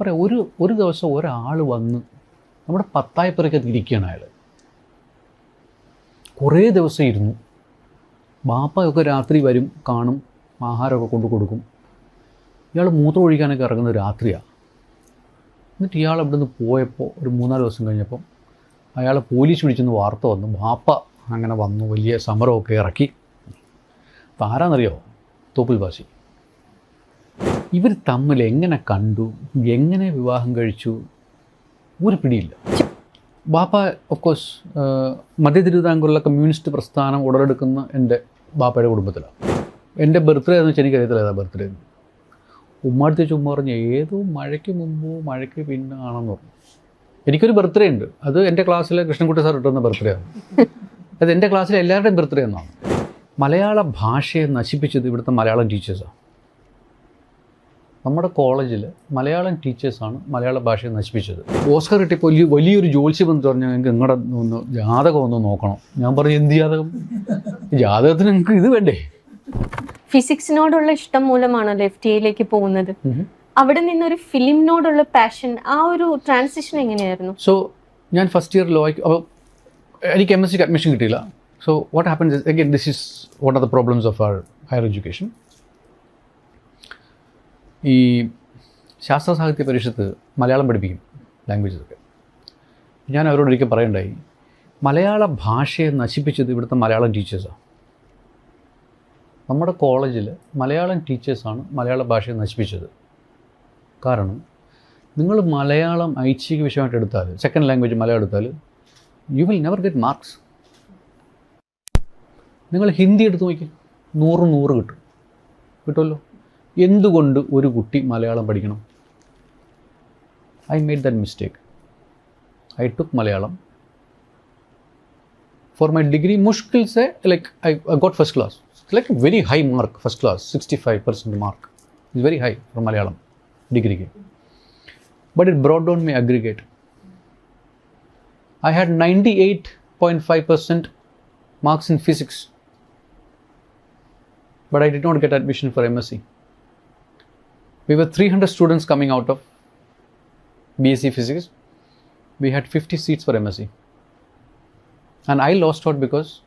പറയാം ഒരു ഒരു ദിവസം ഒരാൾ വന്ന് നമ്മുടെ പത്തായപ്പുറയ്ക്കകത്ത് ഇരിക്കുകയാണ് അയാൾ കുറേ ദിവസം ഇരുന്നു. ബാപ്പയൊക്കെ രാത്രി വരും കാണും ആഹാരമൊക്കെ കൊണ്ടു കൊടുക്കും. ഇയാൾ മൂത്രം ഒഴിക്കാനൊക്കെ ഇറങ്ങുന്നത് രാത്രിയാണ് എന്നിട്ട് ഇയാൾ അവിടെ നിന്ന് പോയപ്പോൾ ഒരു മൂന്നാൽ ദിവസം കഴിഞ്ഞപ്പം അയാൾ പോലീസ് വിളിച്ചെന്ന് വാർത്ത വന്നു. ബാപ്പ അങ്ങനെ വന്നു വലിയ സമരമൊക്കെ ഇറക്കി. താരാന്നറിയോ തോപ്പിൽ ബാസി ഇവർ തമ്മിൽ എങ്ങനെ കണ്ടു? എങ്ങനെ വിവാഹം കഴിച്ചു? ഒരു പിടിയില്ല. ബാപ്പ ഓഫ് കോഴ്സ് മധ്യ തിരുവിതാംകൂറിലെ കമ്മ്യൂണിസ്റ്റ് പ്രസ്ഥാനം ഉടലെടുക്കുന്ന എന്റെ ബാപ്പയുടെ കുടുംബത്തിലാണ്. എന്റെ ബർത്ത്ഡേ എന്ന് വെച്ചാൽ എനിക്കറിയത്തില്ല ഏതാ ബർത്ത്ഡേ എന്ന്. ഉമ്മാടുത്ത് ചുമ്മാ പറഞ്ഞ് ഏതോ മഴയ്ക്ക് മുമ്പോ മഴയ്ക്ക് പിന്നെ ആണെന്ന് പറഞ്ഞു. എനിക്കൊരു ബർത്ത്ഡേ ഉണ്ട്. അത് എന്റെ ക്ലാസ്സിലെ കൃഷ്ണൻകുട്ടി സാർ ഇട്ടുന്ന ബർത്ത്ഡേ ആണ്. അത് എന്റെ ക്ലാസ്സിലെ എല്ലാവരുടെയും ബർത്ത്ഡേ എന്നാണ്. മലയാള ഭാഷയെ നശിപ്പിച്ചത് ഇവിടുത്തെ മലയാളം ടീച്ചേഴ്സാണ് നമ്മുടെ കോളേജിൽ മലയാളം ടീച്ചേഴ്സാണ് മലയാള ഭാഷയെ നശിപ്പിച്ചത്. ഓസ്കർ കിട്ടിയപ്പോൾ വലിയ വലിയൊരു ജോത്സ്യം എന്ന് പറഞ്ഞാൽ നിങ്ങൾക്ക് നിങ്ങളുടെ ഒന്ന് ജാതകം ഒന്ന് നോക്കണം. ഞാൻ പറഞ്ഞു എന്ത് ജാതകം? ജാതകത്തിന് നിങ്ങൾക്ക് ഇത് വേണ്ടേ? ഫിസിക്സിനോടുള്ള ഇഷ്ടം മൂലമാണല്ലോ ലെഫ്റ്റിയിലേക്ക് ടി എയിലേക്ക് പോകുന്നത്? അവിടെ നിന്നൊരു ഫിലിമിനോടുള്ള പാഷൻ ആ ഒരു ട്രാൻസിഷൻ എങ്ങനെയായിരുന്നു? സോ ഞാൻ ഫസ്റ്റ് ഇയർ ലോ അപ്പോൾ എനിക്ക് എം എസ് സിക്ക് അഡ്മിഷൻ കിട്ടിയില്ല so what happens again this is one of the problems of our higher education ഈ ശാസ്ത്ര സാഹിത്യ പരിഷത്ത് മലയാളം പഠിപ്പിക്കും ലാംഗ്വേജസ് ഒക്കെ. ഞാൻ അവരോട് ഒരിക്കൽ പറയണ്ടായി മലയാള ഭാഷയെ നശിപ്പിച്ചത് ഇവിടുത്തെ മലയാളം ടീച്ചേഴ്സാണ് നമ്മുടെ കോളേജിൽ മലയാളം ടീച്ചേഴ്സാണ് മലയാള ഭാഷയെ നശിപ്പിച്ചത്. കാരണം നിങ്ങൾ മലയാളം ഐച്ഛിക വിഷയമായിട്ട് എടുത്താൽ സെക്കൻഡ് ലാംഗ്വേജ് മലയാളം എടുത്താൽ you will never get marks നിങ്ങൾ ഹിന്ദി എടുത്ത് നോക്കി നൂറ് നൂറ് കിട്ടും. കിട്ടുമല്ലോ? എന്തുകൊണ്ട് ഒരു കുട്ടി മലയാളം പഠിക്കണം I made that mistake I took Malayalam for my degree mushkil se like I, I got first class it's like a very high mark first class 65% mark it's very high for malayalam degree ke. but it brought down my aggregate i had 98.5% marks in physics but i did not get admission for msc we were 300 students coming out of bsc physics we had 50 seats for msc and I lost out because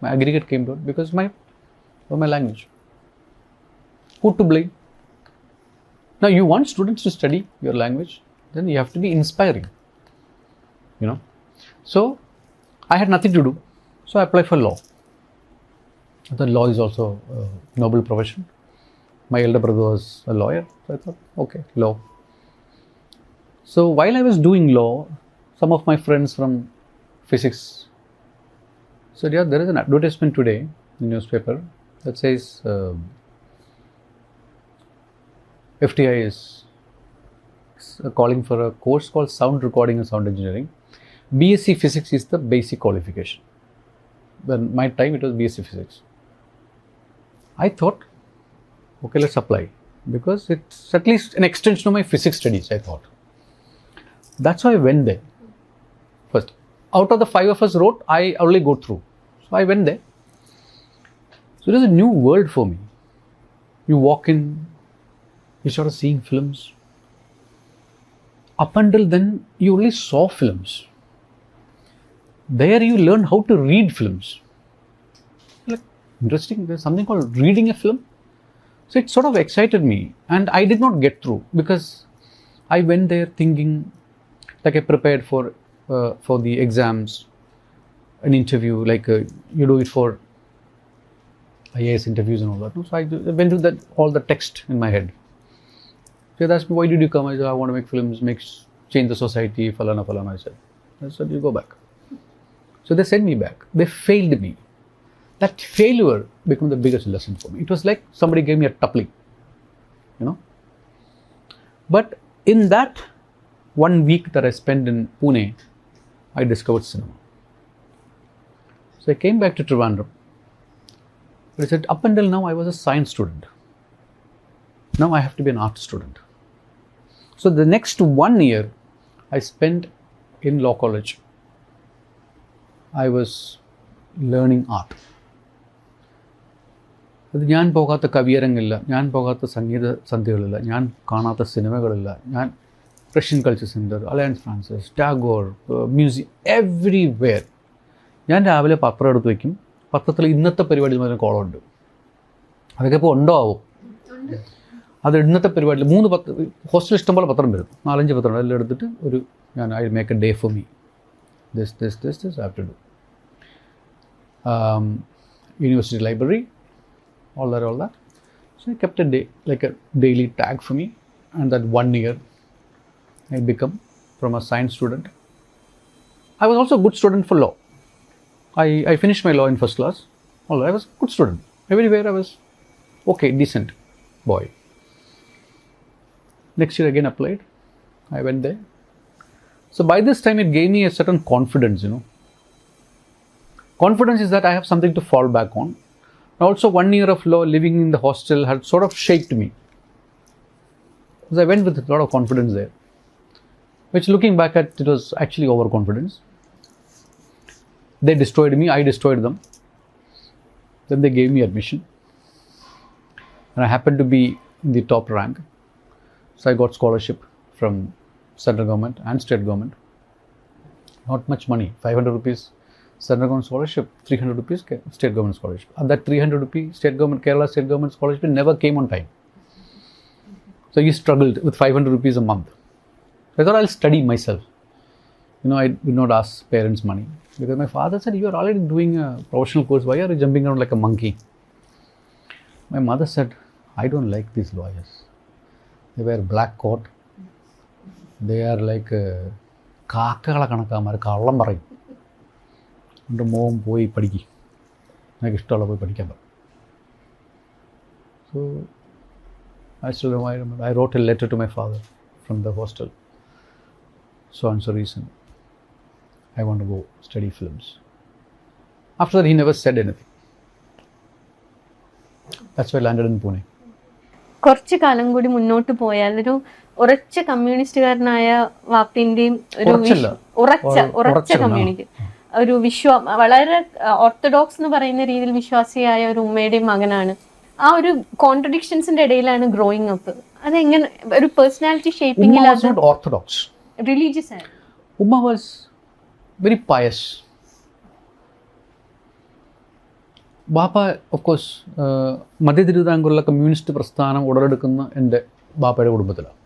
my aggregate came down because my my language. Who to blame? Now you want students to study your language, then you have to be inspiring. You know. So I had nothing to do. So I applied for law. The law is also a noble profession. My elder brother was a lawyer, so I thought, okay, law. So while I was doing law, some of my friends from physics said, yeah, there is an advertisement today in the newspaper that says uh, FTI is is calling for a course called Sound Recording and Sound Engineering. BSc Physics is the basic qualification. When my time it was BSc Physics. I thought, okay, let's apply because it's at least an extension of my physics studies. I thought. That's why I went there first out of the five of us wrote, I only go through. So I went there. So it was a new world for me. You walk in, you start seeing films. Up until then, you only saw films. There you learn how to read films. Like interesting, there's something called reading a film. So it sort of excited me, and I did not get through because I went there thinking like I prepared for uh, for the exams, an interview, like uh, you do it for IAS interviews and all that. So I, I went through that all the text in my head. So they asked me, why did you come? I said, I want to make films, make change the society, falana falana. I said, I said, you go back. So they sent me back. They failed me. That failure became the biggest lesson for me. It was like somebody gave me a toppling, you know. But in that one week that I spent in Pune, I discovered cinema. So I came back to Trivandrum. But I said, up until now, I was a science student. Now I have to be an art student. So the next one year, I spent in law college. I was learning art. അത് ഞാൻ പോകാത്ത കവിയരങ്ങില്ല ഞാൻ പോകാത്ത സംഗീത സന്ധ്യകളില്ല ഞാൻ കാണാത്ത സിനിമകളില്ല. ഞാൻ Russian culture centre alliance Francaise Tagore museum everywhere ഞാൻ രാവിലെ പത്രം എടുത്ത് വയ്ക്കും പത്രത്തിൽ ഇന്നത്തെ പരിപാടിയിൽ മാത്രം കോളമുണ്ട് അതൊക്കെ ഇപ്പോൾ ഉണ്ടോ ആവും? അത് ഇന്നത്തെ പരിപാടിയിൽ മൂന്ന് പത്ര ഹോസ്റ്റൽ ഇഷ്ടംപോലെ പത്രം വരും നാലഞ്ച് പത്രം എല്ലാം എടുത്തിട്ട് ഒരു ഞാൻ I make a day for me this this this this after to do university library all that, all that. So I kept a day, like a daily tag for me, and that one year I become from a science student. I was also a good student for law. I, I finished my law in first class. Although I was a good student. Everywhere I was okay, decent boy. Next year again applied. I went there. So by this time it gave me a certain confidence, you know. Confidence is that I have something to fall back on. Also, one year of law living in the hostel had sort of shaped me. Because I went with a lot of confidence there. Which, looking back at, it was actually overconfidence. They destroyed me, I destroyed them. Then they gave me admission. And I happened to be in the top rank. So I got scholarship from central government and state government. Not much money, 500 rupees central government scholarship, 300 rupees ca- state government scholarship. And that 300 rupee state government, Kerala state government scholarship never came on time. So you struggled with 500 rupees a month. I thought I'll study myself. You know, I would not ask parents money because my father said, You are already doing a professional course. Why are you jumping around like a monkey? My mother said, I don't like these lawyers. They wear black coat. They are like uh, കാക്കകളെ കണക്കാമാർ കള്ളം പറയും എന്റെ മോൻ പോയി പഠിക്കും. നിനക്ക് ഇഷ്ടമുള്ള പോയി പഠിക്കാൻ പറയും so I still I wrote a letter to my father from the hostel so and so reason I want to go study films. After that, he never said anything. That's why I landed in Pune. കുറച്ച് കാലം കൂടി മുന്നോട്ട് പോയാൽ ഒരു ഉറച്ച കമ്മ്യൂണിസ്റ്റുകാരനായ വാപ്പിന്റെയും ഒരു ഉറച്ച ഉറച്ച കമ്മ്യൂണിറ്റി. ഒരു വിശ്വ വളരെ ഓർത്തഡോക്സ് എന്ന് പറയുന്ന രീതിയിൽ വിശ്വാസിയായ ഒരു ഉമ്മയുടെയും മകനാണ്. ആ ഒരു കോൺട്രഡിക്ഷൻസിന്റെ ഇടയിലാണ് ഗ്രോയിങ് അപ്പ് അതെങ്ങനെ ഒരു പേഴ്സണാലിറ്റി ഷേപ്പിംഗിൽ ഓർത്തഡോക്സ് അത്. റിലീജിയസ് ആണ് ഉമ്മ വാസ് very pious. ബാപ്പ ഓഫ് കോഴ്സ് മധ്യ തിരുവിതാംകൂറിലെ കമ്മ്യൂണിസ്റ്റ് പ്രസ്ഥാനം ഉടലെടുക്കുന്ന എന്റെ ബാപ്പയുടെ കുടുംബത്തിലാണ്.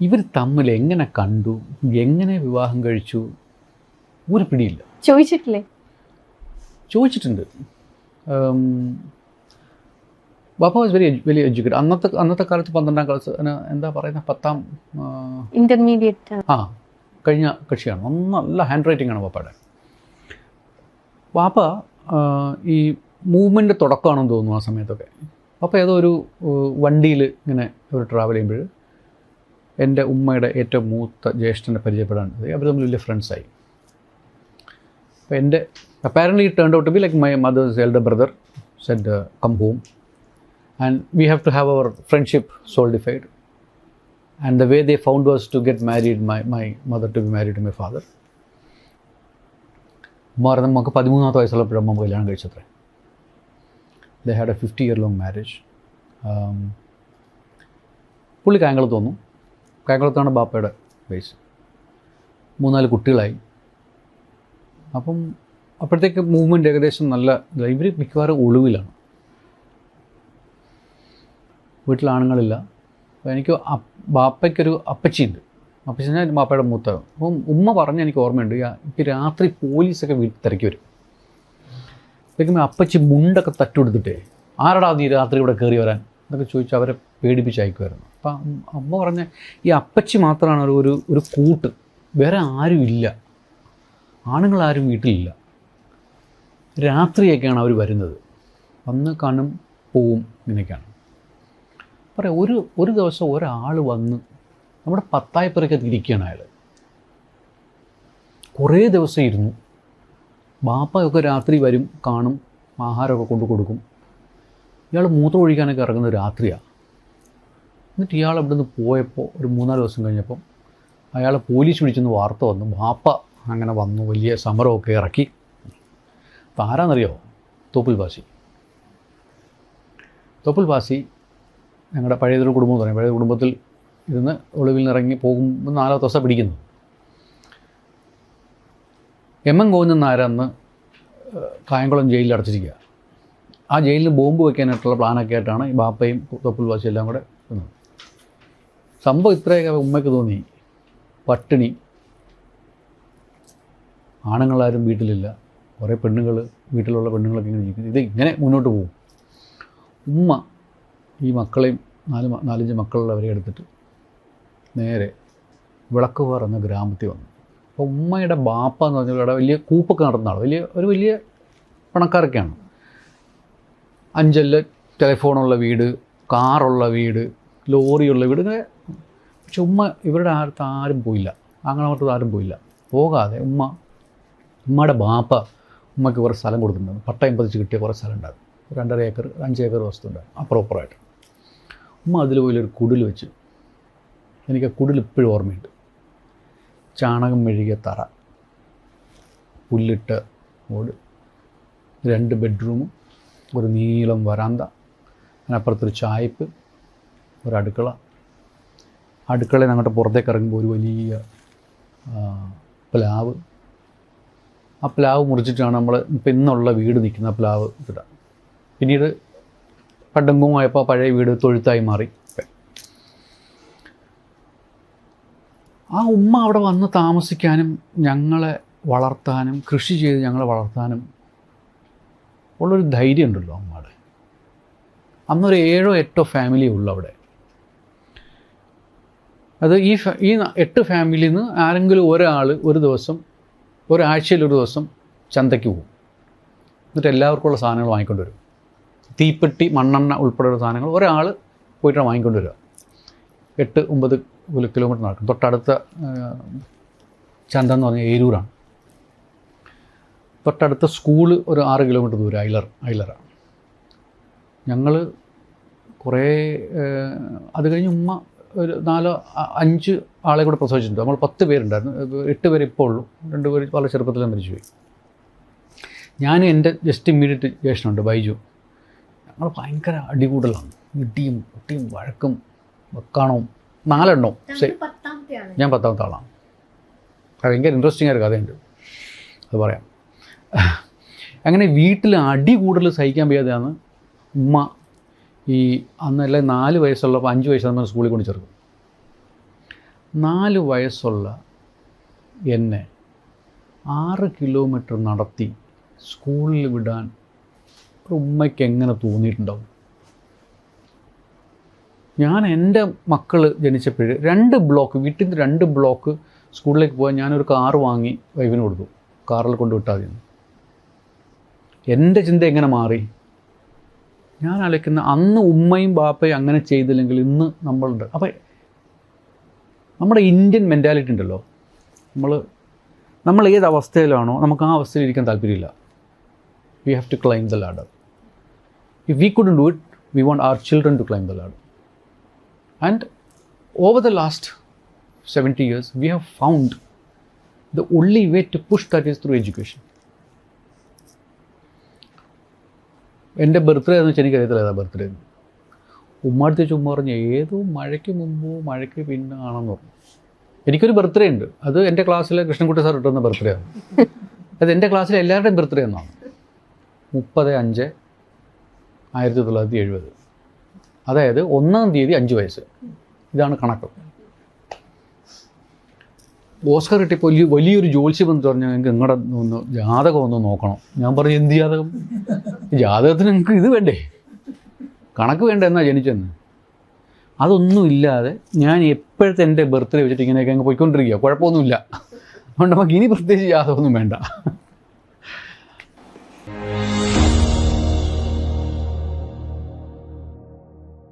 ഇവർ തമ്മിൽ എങ്ങനെ കണ്ടു? എങ്ങനെ വിവാഹം കഴിച്ചു? ഒരു പിടിയില്ല. ചോദിച്ചിട്ടില്ലേ? ചോദിച്ചിട്ടുണ്ട്. ബാപ്പ വാസ് വെരി വെരി എഡ്യൂക്കേറ്റഡ് അന്നത്തെ അന്നത്തെ കാലത്ത് പന്ത്രണ്ടാം ക്ലാസ് എന്താ പറയുന്ന? പത്താം ഇന്റർമീഡിയറ്റ് ആ കഴിഞ്ഞ കക്ഷിയാണ്. നല്ല ഹാൻഡ് റൈറ്റിംഗ് ആണ് പാപ്പയുടെ പാപ്പ ഈ മൂവ്മെന്റ് തുടക്കമാണെന്ന് തോന്നുന്നു ആ സമയത്തൊക്കെ. പാപ്പ ഏതോ ഒരു വണ്ടിയിൽ ഇങ്ങനെ ഒരു ട്രാവൽ ചെയ്യുമ്പോൾ എന്റെ ഉമ്മയുടെ ഏറ്റവും മൂത്ത ജ്യേഷ്ഠനെ പരിചയപ്പെടാൻ. അവർ തമ്മിൽ വലിയ ഫ്രണ്ട്സായി അപ്പോൾ എന്റെ apparently turn out be like my mother's elder brother said come home and we have to have our friendship solidified and the way they found was to get married my my mother to be married to my father ഉമ്മ പറഞ്ഞ നമുക്ക് പതിമൂന്നാമത്തെ വയസ്സുള്ളപ്പോഴും അമ്മ കല്യാണം കഴിച്ചത്രേ the had a fifty year long marriage പുള്ളി കായംകുളത്ത് വന്നു. കായംകുളത്താണ് ബാപ്പയുടെ ബേസ് മൂന്നാൽ കുട്ടികളായി. അപ്പം അപ്പോഴത്തേക്ക് മൂവ്മെന്റ് ഏകദേശം നല്ല ലൈബ്രറി മിക്കവാറും ഒളിവിലാണ്. വീട്ടിൽ ആണുങ്ങളില്ല. എനിക്ക് ബാപ്പയ്ക്കൊരു അപ്പച്ചിയുണ്ട്. അപ്പച്ചി ഞാൻ ബാപ്പയുടെ മൂത്ത അപ്പം ഉമ്മ പറഞ്ഞ എനിക്ക് ഓർമ്മയുണ്ട് ഇപ്പം രാത്രി പോലീസൊക്കെ വീട്ടിൽ തിരക്കി വരും. അപ്പോഴേക്കും അപ്പച്ചി മുണ്ടൊക്കെ തട്ടുകൊടുത്തിട്ടേ ആരടാ നീ രാത്രി ഇവിടെ കയറി വരാൻ? എന്നൊക്കെ ചോദിച്ച് അവരെ പേടിപ്പിച്ച് അയക്കുമായിരുന്നു അപ്പം അമ്മ- പറഞ്ഞ ഈ അപ്പച്ചി മാത്രമാണ് ഒരു ഒരു കൂട്ട്. വേറെ ആരും ഇല്ല ആണുങ്ങളാരും വീട്ടിലില്ല. രാത്രിയൊക്കെയാണ് അവർ വരുന്നത്. വന്ന് കാണും പോവും ഇങ്ങനെയൊക്കെയാണ്. പറയാം ഒരു ഒരു ദിവസം ഒരാൾ വന്ന് നമ്മുടെ പത്തായപ്പുറക്കത്ത് ഇരിക്കുകയാണ് അയാൾ കുറേ ദിവസം ഇരുന്നു. ബാപ്പയൊക്കെ രാത്രി വരും കാണും ആഹാരമൊക്കെ കൊണ്ടു കൊടുക്കും. ഇയാൾ മൂത്രം ഒഴിക്കാനൊക്കെ ഇറങ്ങുന്ന രാത്രിയാണ് എന്നിട്ട് ഇയാൾ അവിടെ നിന്ന് പോയപ്പോൾ ഒരു മൂന്നാൽ ദിവസം കഴിഞ്ഞപ്പം അയാളെ പോലീസ് വിളിച്ചെന്ന് വാർത്ത വന്നു. ബാപ്പ അങ്ങനെ വന്നു വലിയ സമരമൊക്കെ ഇറക്കി. അപ്പം ആരാന്നറിയോ? തോപ്പിൽ ബാസി തൊപ്പിൽ പാസി ഞങ്ങളുടെ പഴയതൊരു കുടുംബം പറയും. പഴയ കുടുംബത്തിൽ ഇരുന്ന് ഒളിവിൽ നിന്ന് ഇറങ്ങി പോകുമ്പോൾ നാലോ ദിവസം പിടിക്കുന്നു. എം എൻ ഗോവിന്ദൻ കായംകുളം ജയിലിൽ അടച്ചിരിക്കുക. ആ ജയിലിൽ ബോംബ് വയ്ക്കാനായിട്ടുള്ള പ്ലാനൊക്കെ ആയിട്ടാണ് ഈ ബാപ്പയും തൊപ്പിൽ വാശി എല്ലാം കൂടെ വന്നത്. സംഭവം ഇത്രയൊക്കെ ഉമ്മയ്ക്ക് തോന്നി. പട്ടിണി ആണുങ്ങളാരും വീട്ടിലില്ല. കുറേ പെണ്ണുങ്ങൾ വീട്ടിലുള്ള പെണ്ണുങ്ങളൊക്കെ ഇങ്ങനെ ജീവിക്കുന്നു. ഇത് ഇങ്ങനെ മുന്നോട്ട് പോകും. ഉമ്മ ഈ മക്കളെയും നാല് നാലഞ്ച് മക്കളുള്ളവരെ എടുത്തിട്ട് നേരെ വിളക്കുപാറ എന്ന ഗ്രാമത്തിൽ വന്നു. അപ്പോൾ ഉമ്മയുടെ ബാപ്പ എന്ന് പറഞ്ഞാൽ ഇവിടെ വലിയ കൂപ്പൊക്കെ നടന്ന ആൾ വലിയ ഒരു വലിയ പണക്കാരൊക്കെയാണ്. അഞ്ചല്ല ടെലിഫോണുള്ള വീട് കാറുള്ള വീട് ലോറിയുള്ള വീട് ഇങ്ങനെ പക്ഷെ ഉമ്മ ഇവരുടെ ആരും പോയില്ല. അങ്ങനെ ആരും പോയില്ല. പോകാതെ ഉമ്മ ഉമ്മയുടെ ബാപ്പ ഉമ്മയ്ക്ക് കുറേ സ്ഥലം കൊടുത്തിട്ടുണ്ടായിരുന്നു പട്ടയം പതിച്ച് കിട്ടിയ കുറേ സ്ഥലം ഉണ്ടായിരുന്നു രണ്ടര ഏക്കർ അഞ്ച് ഏക്കർ വസ്തു ഉണ്ടായിരുന്നു ആ പ്രോപ്പറായിട്ട്. ഉമ്മ അതിൽ പോയൊരു കുടിൽ വെച്ചു. എനിക്ക് ആ കുടിൽ ഇപ്പോഴും ഓർമ്മയുണ്ട്. ചാണകം മെഴുകിയ തറ. പുല്ലിട്ട് ഓട്. രണ്ട് ബെഡ്റൂമും ഒരു നീളം വരാന്ത അതിനപ്പുറത്തൊരു ചായപ്പ് ഒരു അടുക്കള. അടുക്കളയിൽ അങ്ങോട്ട് പുറത്തേക്ക് ഇറങ്ങുമ്പോൾ ഒരു വലിയ പ്ലാവ്. ആ പ്ലാവ് മുറിച്ചിട്ടാണ് നമ്മൾ ഇപ്പം ഇന്നുള്ള വീട് നിൽക്കുന്ന പ്ലാവ് ഇതിടാം പിന്നീട് പണ്ടങ്കുമായപ്പോൾ പഴയ വീട് തൊഴുത്തായി മാറി. ആ ഉമ്മ അവിടെ വന്ന് താമസിക്കാനും ഞങ്ങളെ വളർത്താനും കൃഷി ചെയ്ത് ഞങ്ങളെ വളർത്താനും ഉള്ളൊരു ധൈര്യം ഉണ്ടല്ലോ അമ്മയുടെ അന്നൊരു ഏഴോ എട്ടോ ഫാമിലി ഉള്ളു അവിടെ. അത് ഈ ഈ എട്ട് ഫാമിലിയിൽ നിന്ന് ആരെങ്കിലും ഒരാൾ ഒരു ദിവസം ഒരാഴ്ചയിൽ ഒരു ദിവസം ചന്തയ്ക്ക് പോകും. എന്നിട്ട് എല്ലാവർക്കും ഉള്ള സാധനങ്ങൾ വാങ്ങിക്കൊണ്ട് വരും. തീപ്പെട്ടി മണ്ണെണ്ണ ഉൾപ്പെടെയുള്ള സാധനങ്ങൾ ഒരാൾ പോയിട്ടാണ് വാങ്ങിക്കൊണ്ട് വരിക. എട്ട് ഒമ്പത് കിലോമീറ്റർ നടക്കും. തൊട്ടടുത്ത ചന്ത എന്ന് പറഞ്ഞാൽ ഏരൂരാണ്. തൊട്ടടുത്ത സ്കൂൾ ഒരു ആറ് കിലോമീറ്റർ ദൂരം ഐലർ ഐലറാണ്. ഞങ്ങൾ കുറേ അത് കഴിഞ്ഞ് ഉമ്മ ഒരു നാലോ അഞ്ച് ആളെ കൂടെ പ്രസവിച്ചിട്ടുണ്ട്. നമ്മൾ പത്ത് പേരുണ്ടായിരുന്നു. എട്ട് പേര് ഇപ്പോൾ ഉള്ളൂ. രണ്ട് പേര് വളരെ ചെറുപ്പത്തിൽ മരിച്ചുപോയി. ഞാനും എന്റെ ജസ്റ്റ് ഇമ്മീഡിയറ്റ് ജ്യേഷ്ഠനുണ്ട് ബൈജു. ഞങ്ങൾ ഭയങ്കര അടികൂടലാണ്. ഇടിയും കുട്ടിയും വഴക്കും വെക്കാണവും. നാലെണ്ണവും. ഞാൻ പത്താമത്തെ ആളാണ്. ഭയങ്കര ഇൻട്രസ്റ്റിംഗ് ആയ കഥയുണ്ട്. അത് പറയാം. അങ്ങനെ വീട്ടിൽ അടി കൂടുതൽ സഹിക്കാൻ വയ്യാതെയാണ് ഉമ്മ ഈ അന്നല്ല നാല് വയസ്സുള്ളപ്പോൾ അഞ്ച് വയസ്സ് നമ്മൾ സ്കൂളിൽ കൊണ്ട് ചേർക്കും. നാല് വയസ്സുള്ള എന്നെ ആറ് കിലോമീറ്റർ നടത്തി സ്കൂളിൽ വിടാൻ ഉമ്മയ്ക്ക് എങ്ങനെ തോന്നിയിട്ടുണ്ടാവും? ഞാൻ എന്റെ മക്കൾ ജനിച്ചപ്പോൾ രണ്ട് ബ്ലോക്ക് വീട്ടിൽ നിന്ന് രണ്ട് ബ്ലോക്ക് സ്കൂളിലേക്ക് പോകാൻ ഞാനൊരു കാർ വാങ്ങി വൈഫിന് കൊടുത്തു. കാറിൽ കൊണ്ട് എന്റെ ചിന്ത എങ്ങനെ മാറി? ഞാൻ ആലോചിക്കുന്ന അന്ന് ഉമ്മയും ബാപ്പയും അങ്ങനെ ചെയ്തില്ലെങ്കിൽ ഇന്ന് നമ്മളുണ്ട്. അപ്പം നമ്മുടെ ഇന്ത്യൻ മെന്റാലിറ്റി ഉണ്ടല്ലോ. നമ്മൾ നമ്മൾ ഏത് അവസ്ഥയിലാണോ നമുക്ക് ആ അവസ്ഥയിൽ ഇരിക്കാൻ താല്പര്യമില്ല. We have to climb the ladder if we couldn't do it we want our children to climb the ladder and over the last seventy years we have found the only way to push that is through education. എന്റെ birthday എന്ന് വെച്ചാൽ എനിക്കറിയത്തില്ല ഏതാ birthday ഉമ്മാടുത്ത് ചുമ്മാ പറഞ്ഞു ഏതോ മഴയ്ക്ക് മുമ്പോ മഴയ്ക്ക് പിന്നെ ആണെന്ന് പറഞ്ഞു. എനിക്കൊരു ബർത്ത്ഡേ ഉണ്ട്. അത് എന്റെ ക്ലാസ്സിലെ കൃഷ്ണൻകുട്ടി സാർ ഇട്ടുന്ന ബർത്ത്ഡേ ആണ്. അത് എന്റെ ക്ലാസ്സിലെ എല്ലാവരുടെയും ബർത്ത്ഡേ എന്നാണ്. മുപ്പത് അഞ്ച് ആയിരത്തി തൊള്ളായിരത്തി എഴുപത്. അതായത് ഒന്നാം തീയതി അഞ്ച് വയസ്സ്. ഇതാണ് കണക്ക്. ഓസ്കർ കിട്ടിയപ്പോൾ വലിയ വലിയൊരു ജോത്സ്യം എന്ന് പറഞ്ഞാൽ നിങ്ങൾക്ക് നിങ്ങളുടെ ഒന്ന് ജാതകം ഒന്ന് നോക്കണം. ഞാൻ പറഞ്ഞു എന്ത് ജാതകം? ജാതകത്തിന് നിങ്ങൾക്ക് ഇത് വേണ്ടേ? കണക്ക് വേണ്ട എന്നാ ജനിച്ചെന്ന്? അതൊന്നുമില്ലാതെ ഞാൻ എപ്പോഴത്തെ എന്റെ ബർത്ത്ഡേ വെച്ചിട്ട് ഇങ്ങനെയൊക്കെ അങ്ങ് പോയിക്കൊണ്ടിരിക്കുക കുഴപ്പമൊന്നുമില്ല. അതുകൊണ്ട് നമുക്ക് ഇനി പ്രത്യേകിച്ച് ജാതകമൊന്നും വേണ്ട.